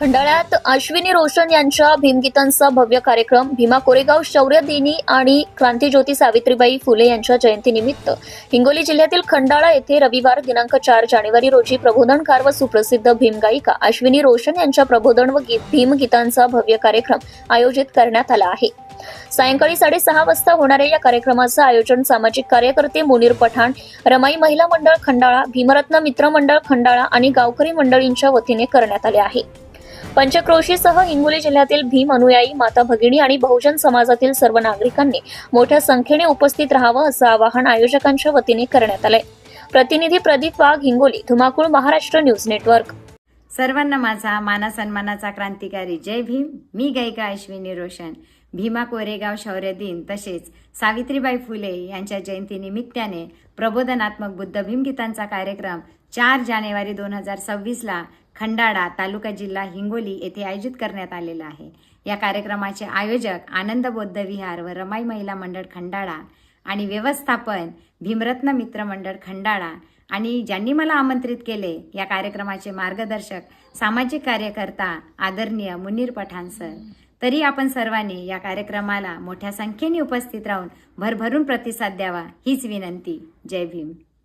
खंडाळ्यात अश्विनी रोशन यांच्या भीमगीतांचा भव्य कार्यक्रम भीमा कोरेगाव शौर्य दिनी आणि क्रांतीज्योती सावित्रीबाई फुले यांच्या जयंतीनिमित्त. हिंगोली जिल्ह्यातील खंडाळा येथे रविवार दिनांक चार जानेवारी रोजी प्रबोधनकार व सुप्रसिद्ध भीमगायिका अश्विनी रोशन यांच्या प्रबोधन व गीत भीमगीतांचा भव्य कार्यक्रम आयोजित करण्यात आला आहे. सायंकाळी साडेसहा वाजता होणाऱ्या या कार्यक्रमाचं आयोजन सामाजिक कार्यकर्ते मुनीर पठाण रमाई महिला मंडळ खंडाळा भीमरत्न मित्र मंडळ खंडाळा आणि गावकरी मंडळींच्या वतीने करण्यात आले आहे. पंचक्रोशीसह हिंगोली जिल्ह्यातील भीम अनुयायी माता भगिनी आणि बहुजन समाजातील सर्व नागरिकांनी मोठ्या संख्येने उपस्थित राहावं असं आवाहन आयोजकांच्या वतीने करण्यात आलंय. प्रतिनिधी प्रदीप वाघ हिंगोली धुमाकूळ महाराष्ट्र न्यूज नेटवर्क. सर्वांना माझा मानासन्मानाचा क्रांतिकारी जय भीम. मी गायिका अश्विनी रोशन. भीमा कोरेगाव शौर्य दिन तसेच सावित्रीबाई फुले यांच्या जयंतीनिमित्ताने प्रबोधनात्मक बुद्ध भीमगीतांचा कार्यक्रम चार जानेवारी दोन हजार सव्वीसला खंडाळा तालुका जिल्हा हिंगोली येथे आयोजित करण्यात आलेला आहे. या कार्यक्रमाचे आयोजक आनंद बौद्ध विहार व रमाई महिला मंडळ खंडाळा आणि व्यवस्थापन भीमरत्न मित्र मंडळ खंडाळा आणि ज्यांनी मला आमंत्रित केले या कार्यक्रमाचे मार्गदर्शक सामाजिक कार्यकर्ता आदरणीय मुनीर पठाण सर. तरी आपण सर्वांनी या कार्यक्रमाला मोठ्या संख्येने उपस्थित राहून भरभरून प्रतिसाद द्यावा हीच विनंती. जय भीम.